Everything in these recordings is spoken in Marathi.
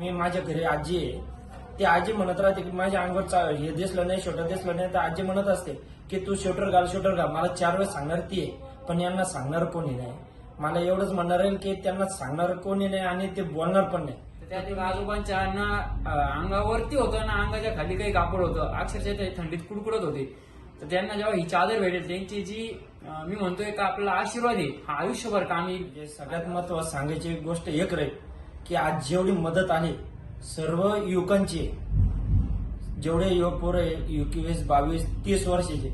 मी माझ्या घरी आजी आहे. ती आजी म्हणत राहते की माझ्या अंगावर हे दिसलं नाही शोटर दिसलं नाही. तर आजी म्हणत असते की तू शोटर घाल शोटर घाल. मला चार वेळेस सांगणार ती आहे पण यांना सांगणार कोणी नाही. मला एवढंच म्हणणार आहे की त्यांना सांगणार कोणी नाही आणि ते बोलणार पण नाही. एक आजोबांच्या ना अंगावरती होतं ना अंगाच्या खाली काही कापड होतं. अक्षरशः ते थंडीत कुडकुडत होते. तर त्यांना जेव्हा ही चादर भेटेल त्यांची जी मी म्हणतोय का आपला आशीर्वाद आहे हा आयुष्यभर कामी जे सगळ्यात महत्वाचं सांगायची गोष्ट एक राहील. की आज जेवढी मदत आली सर्व युवकांची जेवढे युवक पोरं आहे एकवीस बावीस तीस वर्षाचे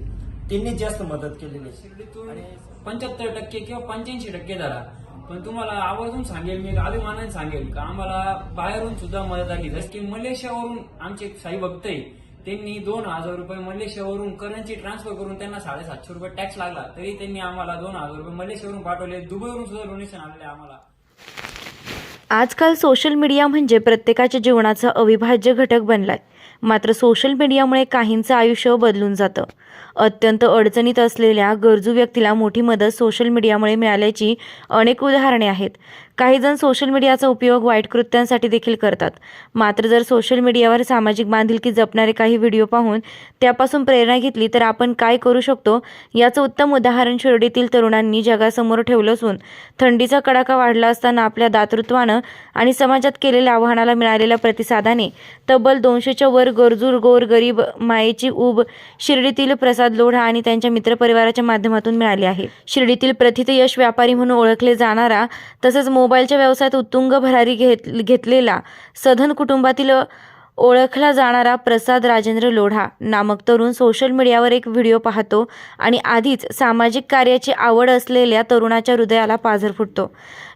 त्यांनी जास्त मदत केलेली शिर्डीतून पंच्याहत्तर टक्के किंवा पंच्याऐंशी टक्के धरा पण तुम्हाला आवर्जून सांगेल मी अभिमानाने सांगेल का आम्हाला बाहेरून सुद्धा मदत आली जसं की मलेशियावरून आमचे साई भक्त आहे त्यांनी दोन हजार रुपये मलेशियावरून करन्सी ट्रान्सफर करून त्यांना साडेसातशे रुपये टॅक्स लागला. तरी त्यांनी आम्हाला दोन हजार रुपये मलेशियावरून पाठवले. दुबईवरून सुद्धा डोनेशन आलेले आम्हाला. आजकाल सोशल मीडिया म्हणजे प्रत्येकाच्या जीवनाचा अविभाज्य घटक बनलाय. मात्र सोशल मीडियामुळे काहींचं आयुष्य बदलून जातं. अत्यंत अडचणीत असलेल्या गरजू व्यक्तीला मोठी मदत सोशल मीडियामुळे मिळाल्याची अनेक उदाहरणे आहेत. काही जण सोशल मीडियाचा उपयोग वाईट कृत्यांसाठी देखील करतात. मात्र जर सोशल मीडियावर सामाजिक बांधिलकी जपणारे काही व्हिडिओ पाहून त्यापासून प्रेरणा घेतली तर आपण काय करू शकतो? याचं उत्तम उदाहरण शिर्डीतील तरुणांनी जगासमोर ठेवलं असून थंडीचा कडाका वाढला असताना आपल्या दातृत्वानं आणि समाजात केलेल्या आव्हानाला मिळालेल्या प्रतिसादाने तब्बल दोनशेच्या वर गरजू गोर गरीब मायेची उब शिर्डीतील प्रसाद लोढा आणि त्यांच्या मित्रपरिवाराच्या माध्यमातून मिळाली आहे. शिर्डीतील प्रथित यश व्यापारी म्हणून ओळखले जाणारा तसंच मोबाईलच्या व्यवसायात उत्तुंग भरारी घेत घेतलेला सधन कुटुंबातील ओळखला जाणारा प्रसाद राजेंद्र लोढा नामक तरुण सोशल मीडियावर एक व्हिडिओ पाहतो आणि आधीच सामाजिक कार्याची आवड असलेल्या तरुणाच्या हृदयाला पाझर फुटतो.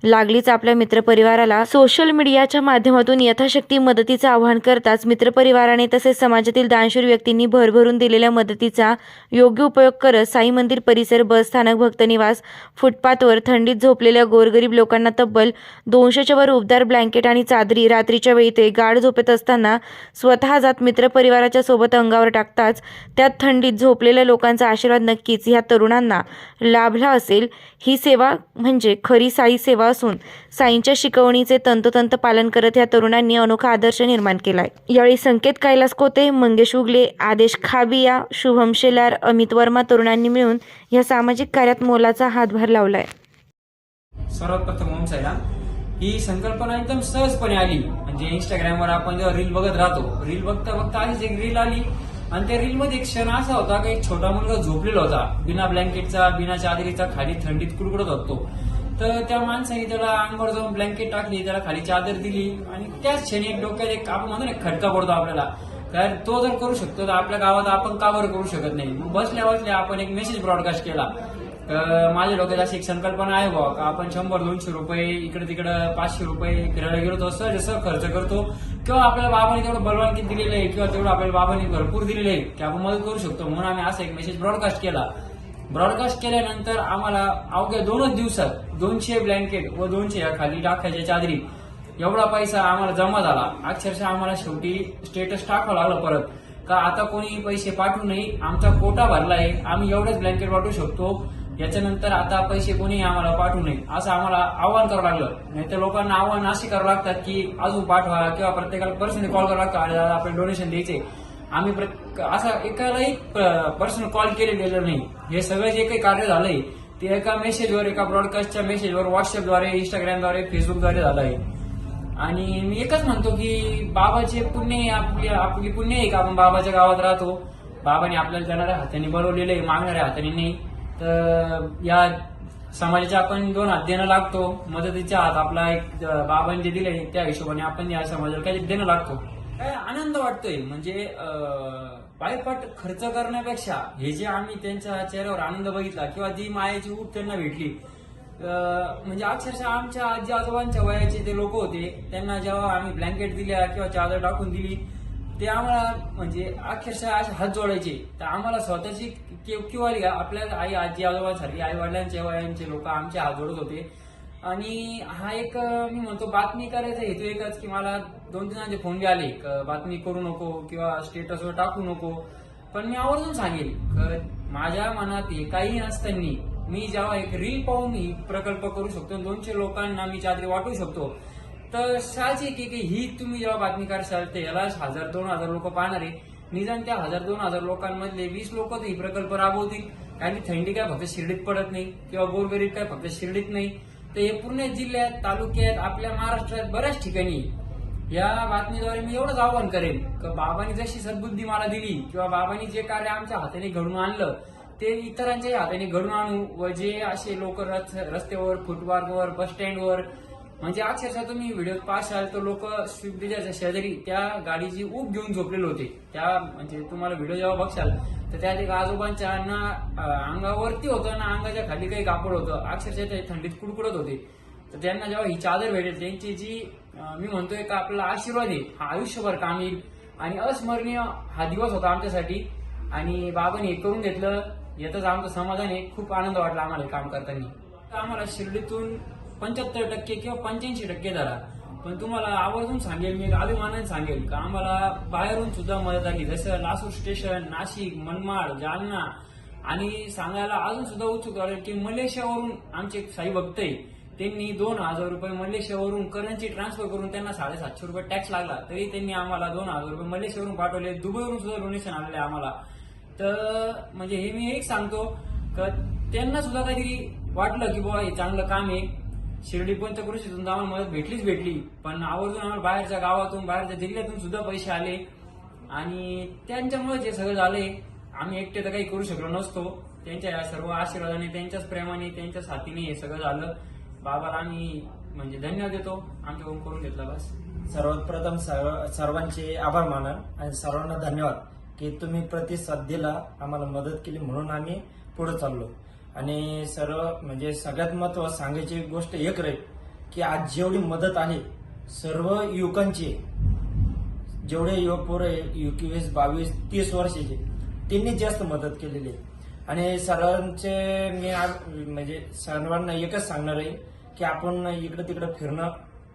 लागलीच आपल्या मित्रपरिवाराला सोशल मीडियाच्या माध्यमातून यथाशक्ती मदतीचं आवाहन करताच मित्रपरिवाराने तसेच समाजातील दानशूर व्यक्तींनी भरभरून दिलेल्या मदतीचा योग्य उपयोग करत साई मंदिर परिसर बस स्थानक भक्तनिवास फुटपाथवर थंडीत झोपलेल्या गोरगरीब लोकांना तब्बल दोनशेच्या वर उबदार ब्लँकेट आणि चादरी रात्रीच्या वेळी ते गाढ झोपेत असताना स्वतः जात मित्रपरिवाराच्या सोबत अंगावर टाकताच त्यात थंडीत झोपलेल्या लोकांचा आशीर्वाद नक्कीच ह्या तरुणांना लाभला असेल. ही सेवा म्हणजे खरी साई सेवा असून साईंच्या शिकवणीचे तंतोतंत पालन करत ह्या तरुणांनी अनोखा आदर्श निर्माण केलाय. यावेळी संकेत कैलास कोते मंगेश उगले आदेश खाबिया शुभम शेलार अमित वर्मा तरुणांनी मिळून या सामाजिक कार्यात मोलाचा हातभार लावलाय. सर्वात प्रथम ओम साईराम. ही संकल्पना एकदम सहजपणे आली. म्हणजे इंस्टाग्रामवर आपण जेव्हा रील बघत राहतो रील बघता बघता आधीच एक रील आली. आणि त्या रील मध्ये एक क्षण असा होता की एक छोटा मुलगा झोपलेला होता. बिना ब्लँकेटचा बिना चादरीचा खाली थंडीत कुडकुडत होतो. तर त्या माणसाने त्याला अंगावर जाऊन ब्लँकेट टाकली त्याला खाली चादर दिली. आणि त्याच क्षणी एक डोक्यात एक आपण म्हणतो ना एक खटका पडतो आपल्याला. कारण तो जर करू शकतो तर आपल्या गावात आपण का बरं करू शकत नाही. मग बसल्या बसल्या आपण एक मेसेज ब्रॉडकास्ट केला. तर माझ्या डोक्यात अशी एक संकल्पना आहे बुवा का आपण शंभर दोनशे रुपये इकडे तिकडे पाचशे रुपये फिरायला गेलो तर सहज सहज खर्च करतो किंवा आपल्याला बाबांनी तेवढं बलवानकी दिलेलं आहे किंवा तेवढं आपल्या बाबांनी भरपूर दिलेलं आहे की आपण मदत करू शकतो. म्हणून आम्ही असा एक मेसेज ब्रॉडकास्ट केला. ब्रॉडकास्ट केल्यानंतर आम्हाला अवघ्या दोनच दिवसात दोनशे ब्लँकेट व दोनशे खाली टाकायच्या चादरी एवढा पैसा आम्हाला जमा झाला. अक्षरशः आम्हाला शेवटी स्टेटस टाकावं लागलं परत. का आता कोणी पैसे पाठवू नये आमचा कोटा भरला आहे आम्ही एवढेच ब्लँकेट पाठवू शकतो. याच्यानंतर आता पैसे कोणी आम्हाला पाठवू नये. असं आम्हाला आव्हान करावं लागलं. नाही तर लोकांना आव्हान असे करावं लागतात की अजून पाठवा किंवा प्रत्येकाला पर्सनली कॉल करावं लागतं. "अरे दादा, आपल्याला डोनेशन द्यायचे आम्ही असा एकालाही पर्सनल कॉल केलेलं नाही. हे सगळं जे काही कार्य झालंय ते एका मेसेजवर एका ब्रॉडकास्टच्या मेसेजवर व्हॉट्सअपद्वारे इंस्टाग्रामद्वारे फेसबुकद्वारे झालं आहे. आणि मी एकच म्हणतो की बाबाचे पुण्य आपली आपली पुण्य आहे का? आपण बाबाच्या गावात राहतो. बाबाने आपल्याला देणाऱ्या हाताने बनवलेलं आहे मागणाऱ्या हाताने नाही. तर या समाजाच्या आपण दोन हात देणं लागतो मदतीच्या हात आपला एक बाबांनी जे दिले त्या हिशोबाने आपण या समाजाला काही देणं लागतो. काय आनंद वाटतोय? म्हणजे अं, खर्च करण्यापेक्षा हे जे आम्ही त्यांच्या चेहऱ्यावर आनंद बघितला किंवा जी मायाची ऊट त्यांना भेटली म्हणजे अक्षरशः आमच्या आजी आजोबांच्या वयाचे ते लोक होते त्यांना जेव्हा आम्ही ब्लँकेट दिल्या किंवा चादर टाकून दिली ते आम्हाला म्हणजे अक्षरशः असे हात जोडायचे. तर आम्हाला स्वतःची के- किंवा आपल्या आई आजी आजोबांसारखी आई वडिलांचे वयांचे लोक आमचे हात जोडत होते. आणि हा एक मी म्हणतो बातमी करायचा हेतू एकच की मला दोन तीन जणांचे फोन आले क- बातमी करू नको किंवा स्टेटसवर टाकू नको. पण मी आवर्जून सांगेल माझ्या मनात हे काही नसताना मी जेव्हा एक रील पाहून प्रकल्प करू शकतो. दोनशे लोकांना मी चादरी वाटू शकतो. तर साहजिक आहे की ही तुम्ही जेव्हा बातमी करशाल तर याला हजार दोन हजार लोक पाहणार. आहे निदान त्या हजार दोन हजार लोकांमधले वीस लोक तर ही प्रकल्प राबवतील. कारण की थंडी काय फक्त शिर्डीत पडत नाही किंवा गोरगरीब काय फक्त शिर्डीत नाही. तर हे पूर्ण जिल्ह्यात तालुक्यात आपल्या महाराष्ट्रात बऱ्याच ठिकाणी या बातमीद्वारे मी एवढंच आवाहन करेन. की बाबांनी जशी सद्बुद्धी मला दिली किंवा बाबांनी जे कार्य आमच्या हाताने घडून आणलं ते इतरांच्याही हाताने घडून आणू व जे असे लोक रस्त्यावर फुटपाथवर बस स्टँडवर म्हणजे अक्षरशः तुम्ही व्हिडिओ पाहशाल तर लोक स्विफ्ट डिझायरच्या शेजारी त्या गाडीची ऊब घेऊन झोपलेले होते. त्या म्हणजे तुम्हाला व्हिडिओ जेव्हा बघशाल तर त्या एक आजोबांच्या ना अंगावरती होतं ना अंगाच्या खाली काही कापड होतं. अक्षरशः ते थंडीत कुडकुडत होते. तर त्यांना जेव्हा ही चादर भेटेल त्यांची जी मी म्हणतोय का आपला आशीर्वाद आहे हा आयुष्यभर काम येईल आणि अस्मरणीय हा दिवस होता आमच्यासाठी. आणि बाबांनी हे करून घेतलं. यातच आमचं समाधान आहे. खूप आनंद वाटला आम्हाला काम करताना. आम्हाला शिर्डीतून पंच्याहत्तर टक्के किंवा पंच्याऐंशी टक्के धरा पण तुम्हाला आवर्जून सांगेल मी अभिमानाने सांगेल का आम्हाला बाहेरून सुद्धा मदत आली जसं लासूर स्टेशन नाशिक मनमाड जालना आणि सांगायला अजून सुद्धा उत्सुक आले की मलेशियावरून आमचे साई भक्त त्यांनी दोन हजार रुपये मलेशियावरून करन्सी ट्रान्सफर करून त्यांना साडेसातशे रुपये टॅक्स लागला. तरी त्यांनी आम्हाला दोन हजार रुपये मलेशियावरून पाठवले. दुबईवरून सुद्धा डोनेशन आलेले आम्हाला. तर म्हणजे हे मी एक सांगतो का त्यांना सुद्धा काहीतरी वाटलं की बुवा हे चांगलं काम आहे. शिर्डी पंचकृषीतून तर आम्हाला मदत भेटलीच भेटली. पण आवर्जून आम्हाला बाहेरच्या गावातून बाहेरच्या जिल्ह्यातून सुद्धा पैसे आले. आणि त्यांच्यामुळे जे सगळं झालंय. आम्ही एकटे तर काही करू शकलो नसतो. त्यांच्या या सर्व आशीर्वादाने त्यांच्याच प्रेमाने त्यांच्या साथीने हे सगळं झालं. बाबाला आम्ही म्हणजे धन्यवाद देतो. आमच्याकडून करून घेतला बस. सर्वात प्रथम सर्व- सर्वांचे आभार मानल आणि सर्वांना धन्यवाद की तुम्ही प्रतिसाद दिला. आम्हाला मदत केली म्हणून आम्ही पुढे चाललो. आणि सर्व म्हणजे सगळ्यात महत्त्व सांगायची गोष्ट एक राहील की आज जेवढी मदत आहे सर्व युवकांची जेवढे युवक पोरं आहे एकवीस बावीस तीस वर्षाचे त्यांनी जास्त मदत केलेली आहे. आणि सर्वांचे मी आज म्हणजे सर्वांना एकच सांगणार आहे की आपण इकडं तिकडं फिरणं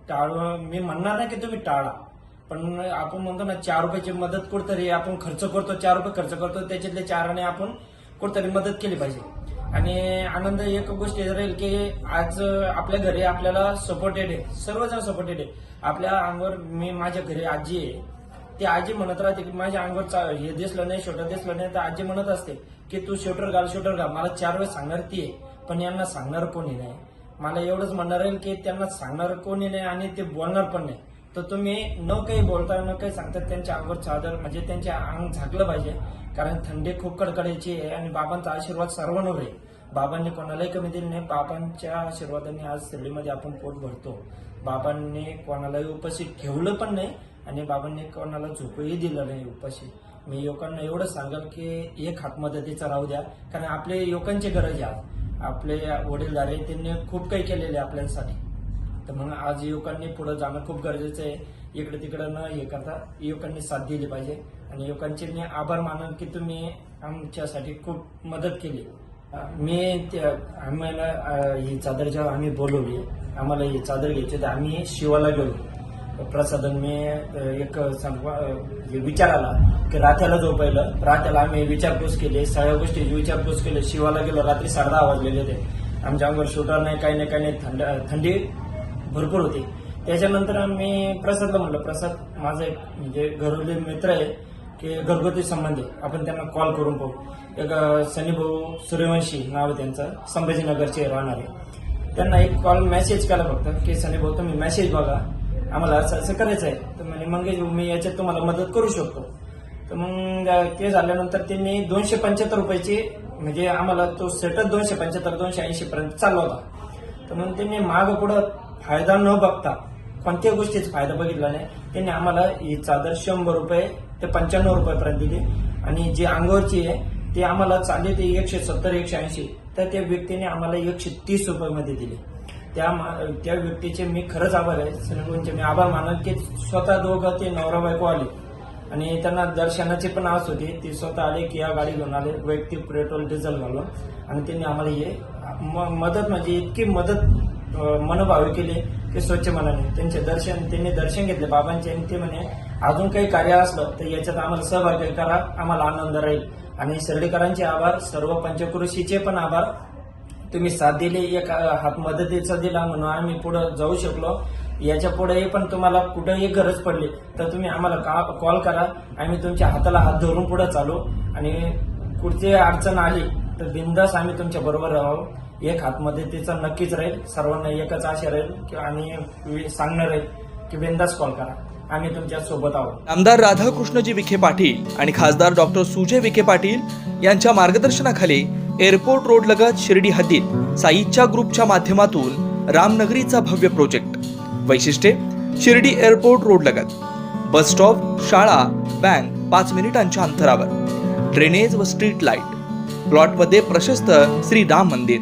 टाळू मी म्हणणार नाही की तुम्ही टाळा पण आपण म्हणतो ना चार रुपयाची मदत कुठतरी आपण खर्च करतो चार रुपये खर्च करतो त्याच्यातले चाराने आपण कुठतरी मदत केली पाहिजे. आणि आनंद एक गोष्ट राहील की आज आपल्या घरी आपल्याला सपोर्टेड आहे. सर्वजण सपोर्टेड आहे. आपल्या अंगावर मी माझ्या घरी आजी आहे. ती आजी म्हणत राहते की माझ्या अंगावर हे दिसलं नाही शोटर दिसलं नाही. तर आजी म्हणत असते की तू शोटर घाल शोटर घाल. मला चार वेळेस सांगणार ती आहे पण यांना सांगणार कोणी नाही. मला एवढंच म्हणणार राहील की त्यांना सांगणार कोणी नाही आणि ते बोलणार पण नाही. तर तुम्ही न काही बोलता न काही सांगता त्यांच्या अंगावर चादर म्हणजे त्यांच्या अंग झाकलं पाहिजे. कारण थंडी खूप कडकडायची आहे आणि बाबांचा आशीर्वाद सर्वांवर आहे. बाबांनी कोणालाही कमी दिली नाही. बाबांच्या आशीर्वादाने आज शिर्डीमध्ये आपण पोट भरतो. बाबांनी कोणालाही उपाशी ठेवलं पण नाही आणि बाबांनी कोणाला झोपही दिलं नाही उपाशी. मी युवकांना एवढं सांगाल की एक हात मदतीचा राहू द्या. कारण आपले युवकांची गरज आहे आज. आपले वडीलधारे त्यांनी खूप काही केलेले आहे आपल्यासाठी. तर म्हणून आज युवकांनी पुढे जाणं खूप गरजेचं आहे. इकडे तिकडे न हे करता युवकांनी साथ दिली पाहिजे. आणि युवकांचे मी आभार मानन की तुम्ही आमच्यासाठी खूप मदत केली. मी त्या- आम्हाला अं, ही चादर जेव्हा आम्ही बोलवली आम्हाला ही चादर घ्यायची तर आम्ही शिवाला गेलो. प्रसादन मी अं, एक सांगवा- अं, हे विचार आला की रात्याला जो पहिलं. रात्याला आम्ही विचारपूस केली सगळ्या गोष्टी विचारपूस केली. शिवाला गेलो रात्री साडे दहा वाजलेले होते. आमच्या अंगावर शूटर नाही काही नाही काही नाही थंड थंडी भरपूर होती. त्याच्यानंतर आम्ही प्रसादला म्हटलं प्रसाद माझा एक म्हणजे घरोले मित्र आहे की घरगुती संबंधी आपण त्यांना कॉल करून पाहू. एक सनीभाऊ सूर्यवंशी नाव आहे त्यांचं संभाजीनगरचे राहणारे. त्यांना एक कॉल मेसेज केला फक्त की सनीभाऊ तुम्ही मेसेज बघा. आम्हाला असं असं करायचं आहे तर म्हणे मंगेश मी याच्यात तुम्हाला मदत करू शकतो. तर मग ते झाल्यानंतर त्यांनी दोनशे पंच्याहत्तर रुपयाची म्हणजे आम्हाला तो सेटच दोनशे पंच्याहत्तर दोनशे ऐंशी पर्यंत चालला होता. तर मग त्यांनी माग पुढं फायदा न बघता कोणत्याही गोष्टीचा फायदा बघितला नाही. त्यांनी आम्हाला ही चादर शंभर रुपये ते पंच्याण्णव रुपयापर्यंत दिली. आणि जी अंगावरची आहे ती आम्हाला चालली ती एकशे सत्तर एकशे ऐंशी. तर त्या व्यक्तीने आम्हाला एकशे तीस रुपयामध्ये दिली. त्या मा- त्या व्यक्तीचे मी खरंच आभार आहे. सनीभाऊंचे मी आभार मानत की स्वतः दोघं ते नवरा बायको आले. आणि त्यांना दर्शनाची पण आस होती. ती स्वतः आले की या गाडी घेऊन आले. वैयक्तिक पेट्रोल डिझेल घालून. आणि त्यांनी आम्हाला हे म- मदत म्हणजे इतकी मदत मनोभावे केले की स्वच्छ मनाने त्यांचे दर्शन त्यांनी दर्शन घेतले बाबांचे आणि ते म्हणे अजून काही कार्य असलं तर याच्यात आम्हाला सहभागी करा आम्हाला आनंद राहील. आणि शिर्डीकरांचे आभार सर्व पंचकृषीचे पण आभार. तुम्ही साथ दिली एक हात मदतीचा दिला म्हणून आम्ही पुढे जाऊ शकलो. याच्यापुढे पण तुम्हाला कुठेही गरज पडली तर तुम्ही आम्हाला का- कॉल करा. आम्ही तुमच्या हाताला हात धरून पुढे चालू. आणि कुठची अडचण आली तर बिंदास आम्ही तुमच्या बरोबर राहू. एक हातमध्ये नक्कीच राहील सर्वांना एकच आशा राहील आणि सांगणार राहील की बिंदास कॉल करा. आम्ही तुमच्यासोबत आहोत. आमदार राधाकृष्णजी विखे पाटील आणि खासदार डॉक्टर सुजय विखे पाटील यांच्या मार्गदर्शनाखाली एअरपोर्ट रोड लगत शिर्डी हद्दीत साईच्या ग्रुपच्या माध्यमातून रामनगरीचा भव्य प्रोजेक्ट. वैशिष्ट्ये शिर्डी एअरपोर्ट रोड लगत. बस स्टॉप शाळा बँक पाच मिनिटांच्या अंतरावर. ड्रेनेज व स्ट्रीट लाइट. प्लॉटमध्ये प्रशस्त श्री राम मंदिर.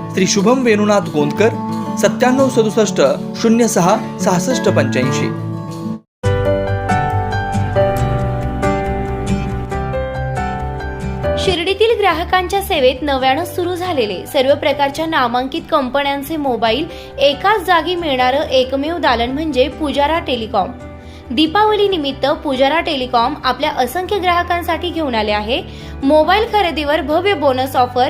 श्री शुभम वेणुनाथ गोंदकर सत्त्याण्णव सदुसष्ट शून्य सहा सहासष्ट पंच्याऐंशी. शिर्डीतील ग्राहकांच्या सेवेत नव्यानं सुरू झालेले सर्व प्रकारच्या नामांकित कंपन्यांचे मोबाईल एकाच जागी मिळणारं एकमेव दालन म्हणजे पुजारा टेलिकॉम. दीपावली निमित्त पुजारा टेलिकॉम आपल्या असंख्य ग्राहकांसाठी घेऊन आले आहे. मोबाईल खरेदीवर भव्य बोनस ऑफर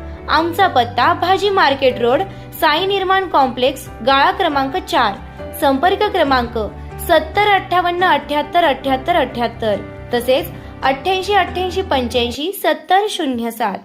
आमचा पत्ता भाजी मार्केट रोड साई निर्माण कॉम्प्लेक्स गाळा क्रमांक चार. संपर्क क्रमांक सत्तर अठ्ठावन्न अठ्याहत्तर अठ्याहत्तर अठ्याहत्तर. तसेच अठ्ठ्याऐंशी अठ्ठ्याऐंशी पंच्याऐंशी सत्तर शून्य सात.